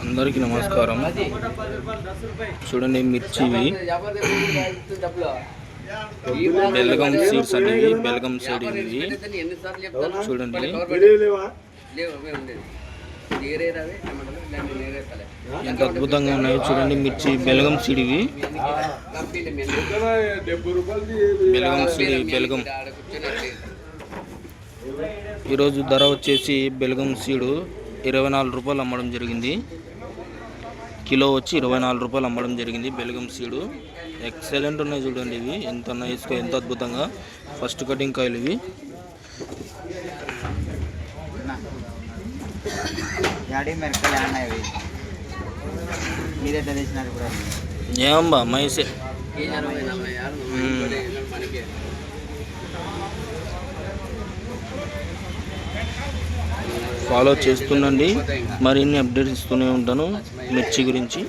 అందరికీ నమస్కారం. చూడండి మిర్చివి బెల్గం సీడ్స్ అనేవి బెల్గం సీడ్ ఇవి. చూడండి. ఎంత అద్భుతంగా ఉన్నాయో చూడండి మిర్చి బెల్గం సీడ్ ఇవి. బెల్గం సీడ్ బెల్గం. ఈరోజు ధర వచ్చేసి బెల్గం సీడు. ఇరవై నాలుగు రూపాయలు అమ్మడం జరిగింది. కిలో వచ్చి ఇరవై నాలుగు రూపాయలు అమ్మడం జరిగింది. బెల్గం సీడు. ఎక్సలెంట్ ఉన్నాయి చూడండి ఇవి. ఎంత నైస్గా ఎంత అద్భుతంగా. ఫస్ట్ కటింగ్ కాయలు ఇవి. ఏమబ్బా మైసే. ఫాలో చేస్తుండండి. మరిన్ని అప్డేట్స్ ఇస్తూనే ఉంటాను. మిర్చి గురించి.